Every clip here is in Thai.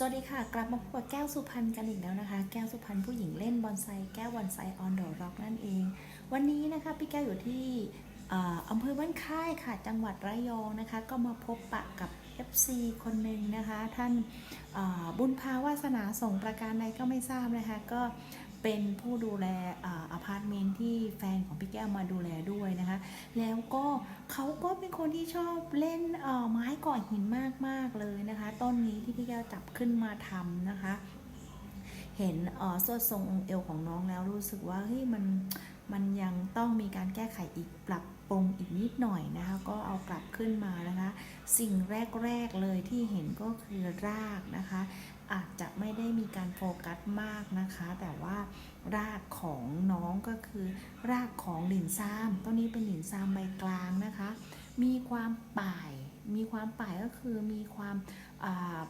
สวัสดีค่ะ กลับมาพบกับแก้วสุพรรณกันอีกแล้วนะคะ แก้วสุพรรณผู้หญิงเล่นบอนไซแก้วบอนไซออนเดอะร็อกนั่นเอง วันนี้นะคะพี่แก้วอยู่ที่อออำเภอบ้านค่ายค่ะ จังหวัดระยองนะคะ ก็มาพบปะกับ FC คนหนึ่งนะคะ ท่านบุญภาวาสนาส่งประการใดก็ไม่ทราบนะคะ ก็ เป็นผู้ดูแลอาพาร์ตเมนต์ที่แฟนของพี่แก้วมาดูแลด้วยนะคะ แล้วก็เขาก็เป็นคนที่ชอบเล่นไม้ก่อหินมากๆเลยนะคะ ต้นนี้ที่พี่แก้วจับขึ้นมาทำนะคะ เห็นเอ่อสวดทรงองค์เอวของน้องแล้วรู้สึกว่าเฮ้ยมันมันยังต้องมีการแก้ไขอีกปรับ ปรุงอีกนิดหน่อยนะคะ ก็เอากลับขึ้นมานะคะ สิ่งแรก ๆ เลยที่เห็นก็คือรากนะคะ อาจจะไม่ได้มีการโฟกัสมากนะคะ แต่ว่ารากของน้องก็คือ รากของหลินซามต้นนี้เป็นหลินซามใบกลางนะคะ มีความป่าย มีความป่ายก็คือมีความอ่า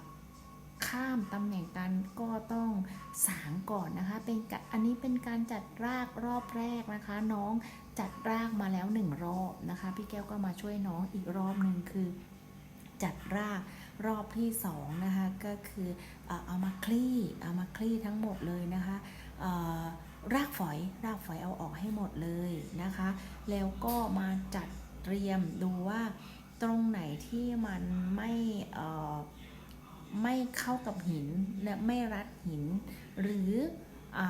ข้ามตำแหน่งกันก็ต้องสางก่อนนะคะ เป็นกะอันนี้เป็นการจัดรากรอบแรกนะคะ น้องจัดรากมาแล้วหนึ่งรอบนะคะ พี่แก้วก็มาช่วยน้องอีกรอบหนึ่งคือ จัดรากรอบที่สองนะคะก็คือเอามาคลี่เอามาคลี่ทั้งหมดเลยนะคะรากฝอยรากฝอยเอาออกให้หมดเลยนะคะ แล้วก็มาจัดเตรียมดูว่าตรงไหนที่มันไม่ ไม่เข้ากับหินและไม่รัดหิน หรืออ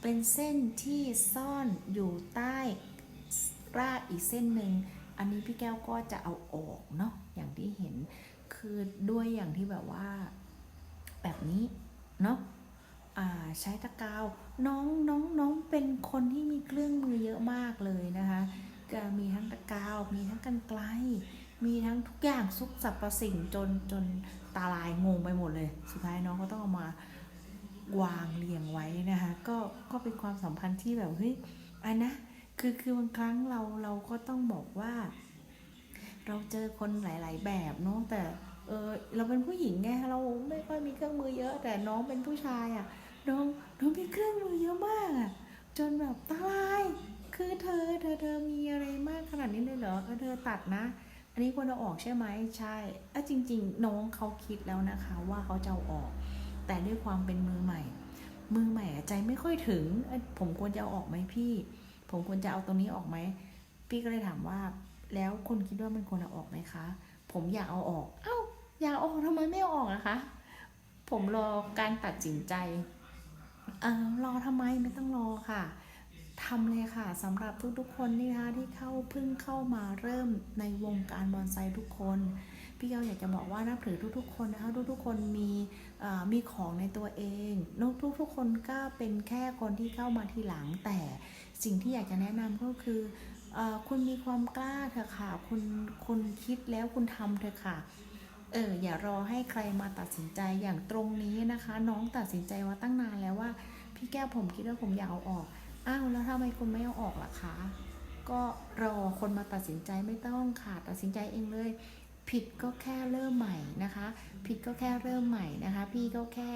เป็นเส้นที่ซ่อนอยู่ใต้รากอีกเส้นหนึ่งอันนี้พี่แก้วก็จะเอาออกเนาะอย่างที่เห็นคือด้วยอย่างที่แบบว่าแบบนี้เนาะใช้ตะกาวน้องน้องน้องเป็นคนที่มีเครื่องมือเยอะมากเลยนะคะ ก็มีทั้งตะกาวมีทั้งกันไกล มีทั้งทุกอย่างซุกสรรพสิ่งจนจนตาลายงงไปหมดเลย สุดท้ายน้องก็ต้องเอามาวางเรียงไว้นะคะก็ก็เป็นความสัมพันธ์ที่แบบเฮ้ยอันนะคือคือบางครั้งเราเราก็ต้องบอกว่า เราเจอคนหลาย ๆ แบบเนาะแต่เออเราเป็นผู้หญิงไงเราไม่ค่อยมีเครื่องมือเยอะ แต่น้องเป็นผู้ชายอะ่ะน้องน้องมีเครื่องมือเยอะมากอะ่ะจนแบบตาลาย คือเธอเธอเธอมีอะไรมากขนาดนี้เลยเหรอเออเธอตัดนะ อันนี้ควรเอาออกใช่ไหมใช่เอะจริง ๆ น้องเขาคิดแล้วนะคะ ว่าเขาจะเอาออก แต่ด้วยความเป็นมือใหม่ มือใหม่ใจไม่ค่อยถึง ผมควรจะเอาออกไหมพี่ ผมควรจะเอาตรงนี้ออกไหม พี่ก็เลยถามว่า แล้วคุณคิดว่ามันควรเอาออกไหมคะ ผมอยากเอาออก เอ้า อยากเอาออกทำไมไม่เอาออกอะคะ ผมรอการตัดสินใจ เออรอทำไมไม่ต้องรอค่ะ ทำเลยค่ะสำหรับทุกๆคนนี่นะคะที่เข้าเพิ่งเข้ามาเริ่มในวงการบอนไซทุกคน พี่เกาอยากจะบอกว่านับถือทุกๆคนนะคะทุกๆคนมีมีของในตัวเองนกทุกๆคนก็เป็นแค่คนที่เข้ามาทีหลังแต่สิ่งที่อยากจะแนะนำก็คือออคุณมีความกล้าเถอะค่ะคุณคุณคิดแล้วคุณทำเถอะค่ะเอออย่ารอให้ใครมาตัดสินใจอย่างตรงนี้นะคะ น้องตัดสินใจมาตั้งนานแล้วว่า พี่แก้วผมคิดว่าผมอยากเอาออก อ้าวแล้วทำไมคุณไม่เอาออกล่ะคะ ก็รอคนมาตัดสินใจไม่ต้องค่ะตัดสินใจเองเลย ผิดก็แค่เริ่มใหม่นะคะ ผิดก็แค่เริ่มใหม่นะคะ พี่ก็แค่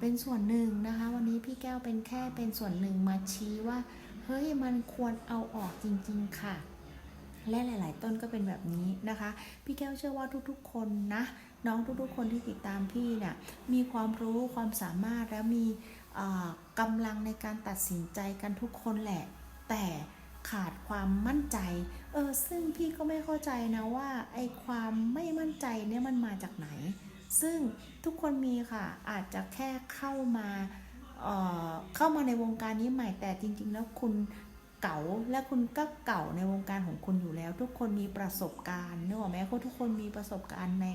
เป็นส่วนหนึ่งนะคะ วันนี้พี่แก้วเป็นแค่เป็นส่วนหนึ่งมาชี้ว่า เฮ้ยมันควรเอาออกจริง ๆ ค่ะ และหลาย ๆ ต้นก็เป็นแบบนี้นะคะ พี่แก้วเชื่อว่าทุกๆ คนนะน้องทุกๆ คนที่ติดตามพี่เนี่ยมีความรู้ความสามารถและมี กำลังในการตัดสินใจกันทุกคนแหละ แต่ขาดความมั่นใจ เออ ซึ่งพี่ก็ไม่เข้าใจนะว่าไอ้ความไม่มั่นใจเนี่ยมันมาจากไหน ซึ่งทุกคนมีค่ะ อาจจะแค่เข้ามาเออเข้ามาในวงการนี้ใหม่ แต่จริง ๆ แล้วคุณเก่าและคุณก็เก่าในวงการของคุณอยู่แล้ว ทุกคนมีประสบการณ์นึกออกไหมคุณทุกคนมีประสบการณ์ใน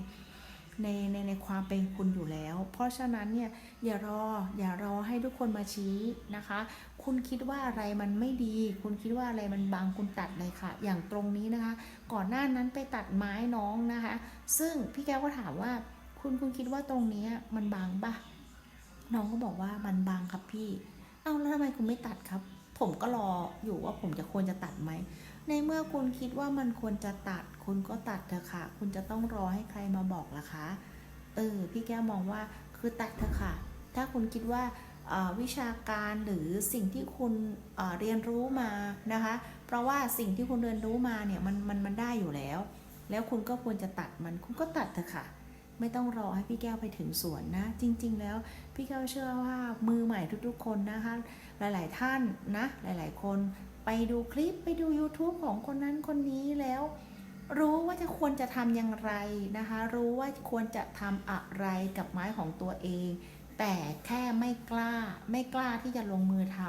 ในในในความเป็นคุณอยู่แล้ว เพราะฉะนั้นเนี่ยอย่ารออย่ารอให้ทุกคนมาชี้นะคะ คุณคิดว่าอะไรมันไม่ดี คุณคิดว่าอะไรมันบางคุณตัดเลยค่ะ อย่างตรงนี้นะคะ ก่อนหน้านั้นไปตัดไม้น้องนะคะ ซึ่งพี่แก้วก็ถามว่าคุณคุณคิดว่าตรงนี้มันบางปะน้องก็บอกว่ามันบางครับพี่ เอ้าแล้วทำไมคุณไม่ตัดครับ ผมก็รออยู่ว่าผมจะควรจะตัดไหม ในเมื่อคุณคิดว่ามันควรจะตัด คุณก็ตัดเถอะค่ะ คุณจะต้องรอให้ใครมาบอกล่ะคะ เออ พี่แก้วมองว่าคือตัดเถอะค่ะ ถ้าคุณคิดว่าวิชาการหรือสิ่งที่คุณเเรียนรู้มานะคะ เพราะว่าสิ่งที่คุณเรียนรู้มาเนี่ยมันมันมันได้อยู่แล้ว แล้วคุณก็ควรจะตัดมันคุณก็ตัดเถอะค่ะ ไม่ต้องรอให้พี่แก้วไปถึงสวนนะ จริง ๆ แล้วพี่แก้วเชื่อว่ามือใหม่ทุกๆ คนนะคะ หลายๆท่านนะหลาย ๆ คนไปดูคลิปไปดู YouTube ของคนนั้นคนนี้แล้ว รู้ว่าจะควรจะทำอย่างไรนะคะ รู้ว่าควรจะทำอะไรกับไม้ของตัวเอง แต่แค่ไม่กล้า ไม่กล้าที่จะลงมือท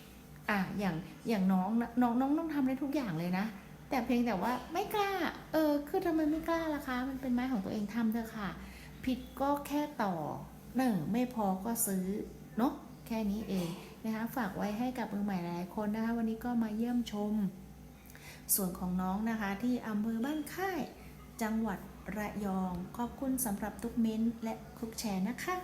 ำอะอย่างอย่างน้องน้องน้องต้องทำได้ทุกอย่างเลยนะ แต่เพียงแต่ว่าไม่กล้า เออ คือทำไมไม่กล้าล่ะคะ มันเป็นไม้ของตัวเองทำเถอะค่ะ ผิดก็แค่ต่อเนอไม่พอก็ซื้อเนาะแค่นี้เองนะคะ ฝากไว้ให้กับมือใหม่หลายคนนะคะ วันนี้ก็มาเยี่ยมชม ส่วนของน้องนะคะที่อำเภอบ้านค่าย จังหวัดระยอง ขอบคุณสำหรับทุกเม้นต์และทุกแชร์นะคะ